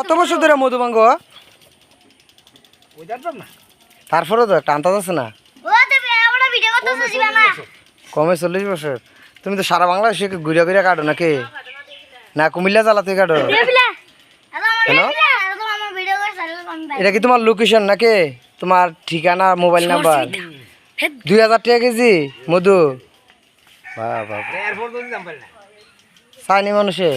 কত বছর ধরে মধুভাঙ্গ তারপরে তো টানতা যাচ্ছে না? কমে চল্লিশ বছর। তুমি তো সারা বাংলাদেশে ঘুরে ঘুরে কাটো নাকি? না কুমিল্লা জ্বালাতে কাটো? এটা কি তোমার লোকেশন নাকি? তোমার ঠিকানা মোবাইল নাম্বার দুই হাজার টাকা কেজি মধু? বাবা। চায়নি মানুষে?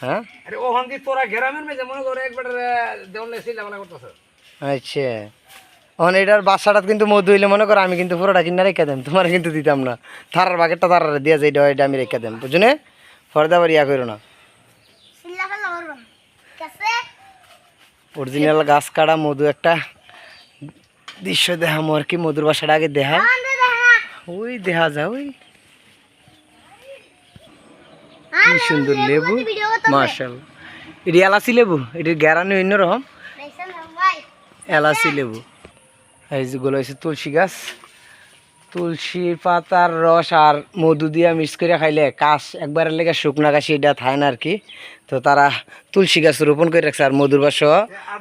হ্যাঁ? আরে ওখান দিয়ে তোরা গ্রামের মেয়ে মনে করে একবার দেওয়ালে চিন্তা ভাবনা আচ্ছা। এটার বাসাটা কিন্তু মধু হইলে মনে করো আমি কিন্তু পুরোটা কিনা রেখে তোমার কিন্তু দিতাম না। থারার বাকেটটা দিয়ে যাই এটা আমি রেখে ফরদা বাড়ি ইয়া করো না। অরিজিনাল গাছ কাটা মধু একটা দৃশ্য দেখাম আর কি মধুর বাসাটা আগে দেখা দেখা ওই দেখা যায় ওই। কি সুন্দর লেবু। মার্শাল এটি এলাচি লেবু এটির গ্যারানি অন্যরকম দেখছেন ভাই। এলাচি লেবু। এই যেগুলো হচ্ছে তুলসী গাছ। তুলসীর পাতার রস আর মধু দিয়ে মিক্স করে খাইলে কাশ একবারের লেগে শুকনা কাশি এটা থাকে না আর কি তো তারা তুলসী গাছ রোপণ করে রাখছে আর মধুর বাস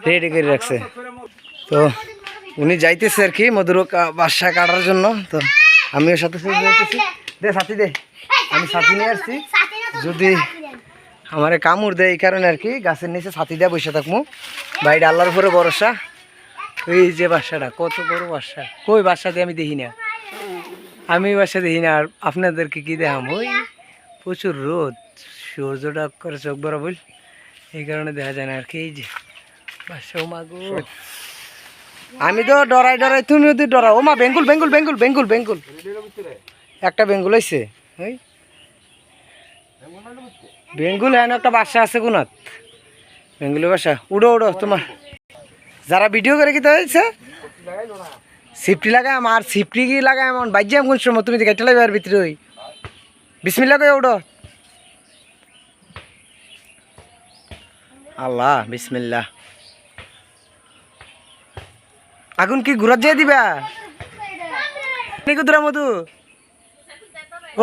রেডি করে রাখছে। তো উনি যাইতেছে আর কি মধুর বাসা কাটার জন্য। তো আমিও সাথে সাথে যাইতেছি। দে। সাথী দে। আমি সাথী নিয়ে আসছি। যদি আমার কামড় দেয় এই কারণে আর কি, গাছের নিচে ছাতি দিয়ে বসে থাকব বাইরে আল্লাহর উপরে ভরসা। এই যে বাসাটা, কত বড় বাসা। কই বাসা দিয়ে আমি দেখি না। আমি বাসা দেখি না, আর আপনাদেরকে কি দেখাম? ওই প্রচুর রোদ। সূর্যটা করে চোখ বড় বল এই কারণে দেখা যায় না আর কি, এই যে বাসা ও মাগো আমি তো ডরাই ডরাই তুমি তো ডরাও। ও মা বেঙ্গুল বেঙ্গুল বেঙ্গুল বেঙ্গুল বেঙ্গুল। একটা বেঙ্গুল হয়েছে ওই বেঙ্গুল হ্যাঁ একটা বাসা আছে কোনাত বেঙ্গুলের বাসা। উড়ো উড়ো তোমার। যারা ভিডিও করে কি হয়েছে সিফটি লাগাই আমার সিফটি কি বাইর যাম কোন সময় তুমি গাইতে লাগবে আর ভিতরে ওই। বিসমিল্লা কই উড়ো। আল্লাহ বিসমিল্লা আগুন কি ঘুরাত যেয়ে দিবা? কুদরা মধু?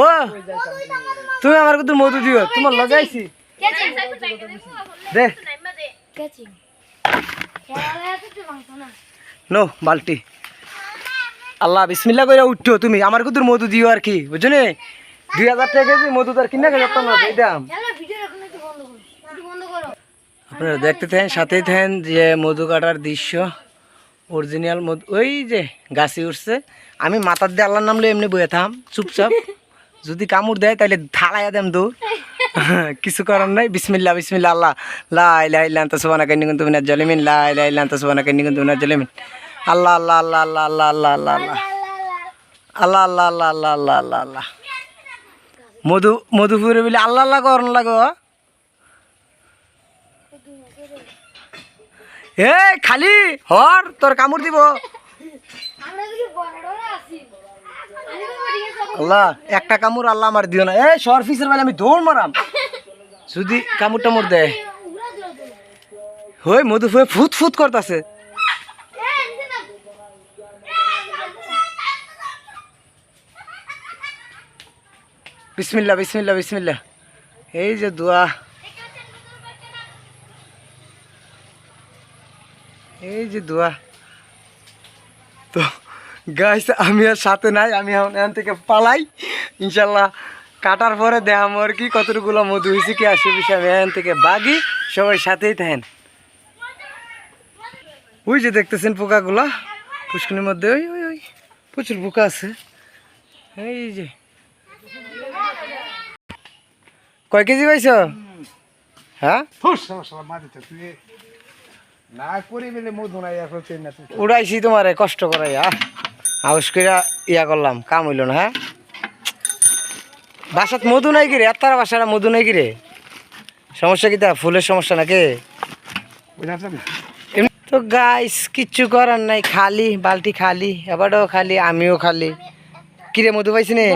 ও, তুমি আমার কুদুর মধু দিও, তোমার লগাইছি দে। না বালতি। আল্লাহ বিসমিল্লা করে উঠছো তুমি, আমার কুদুর মধু দিও আর কি বুঝছ দুই হাজার টাকা কেজি মধু তার কিনা এই দাম আপনারা দেখতে থাকেন, সাথেই থাকেন যে মধু কাটার দৃশ্য অরিজিনাল মধু, ওই যে গাছে উঠছে। আমি মাথার দিয়ে আল্লাহর নাম এমনি বয়ে থাম, চুপচাপ। যদি কামড় দেয় তাহলে থালাইয়া দেম দৌড় কিছু করার নাই বিসমিল্লা বিসমিল্লা আল্লাহ লাই লাই লান্ত সুবানা কান্নি কিন্তু মিনার জলিমিন লাই লাই লান্ত সুবানা কান্নি কিন্তু মিনার জলিমিন আল্লাহ আল্লাহ আল্লাহ আল্লাহ আল্লাহ আল্লাহ আল্লাহ আল্লাহ আল্লাহ আল্লাহ আল্লাহ আল্লাহ আল্লাহ আল্লাহ আল্লাহ মধু মধুপুরে বলে আল্লাহ আল্লাহ করন লাগো এ খালি হর তোর কামড় দিব আল্লাহ একটা কামড় আল্লাহ আমার দিও না। এ শহর ফিসের বেলা আমি দৌড় মারাম। যদি কামড় টামড় দেয়। হই, মধু ফুয়ে ফুত ফুত করতেছে। বিসমিল্লা বিসমিল্লা বিসমিল্লা এই যে দোয়া। এই যে দোয়া। তো গাইস আমি আর সাথে নাই আমি এখন এখান থেকে পালাই। ইনশাল্লাহ কাটার পরে দেখাম আর কি কতটুকুলো মধু হয়েছে কি আসে বিষয় আমি এখান থেকে বাগি সবাই সাথেই থাকেন। ওই যে দেখতেছেন পোকাগুলা পুষ্কিনের মধ্যে ওই ওই ওই প্রচুর পোকা আছে। এই যে। কয় কেজি পাইছ? হ্যাঁ? উড়াইছি তোমারে কষ্ট করাইয়া। হাউস করে ইয়া করলাম কাম হইল না হ্যাঁ? বাসাত মধু নাই কি রে? আর তারা বাসাটা মধু নাই কি রে? সমস্যা কি তা? ফুলের সমস্যা নাকি? তো গাইস কিচ্ছু করার নাই খালি বালতি খালি এবারও খালি আমিও খালি। কিরে মধু পাইছি নে?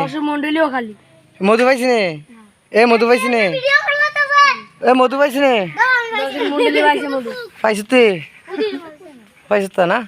খালি। মধু পাইছি নে? এ মধু পাইছি নে? এ মধু পাইছি নে? পাইছো তুই পাইছো তো না?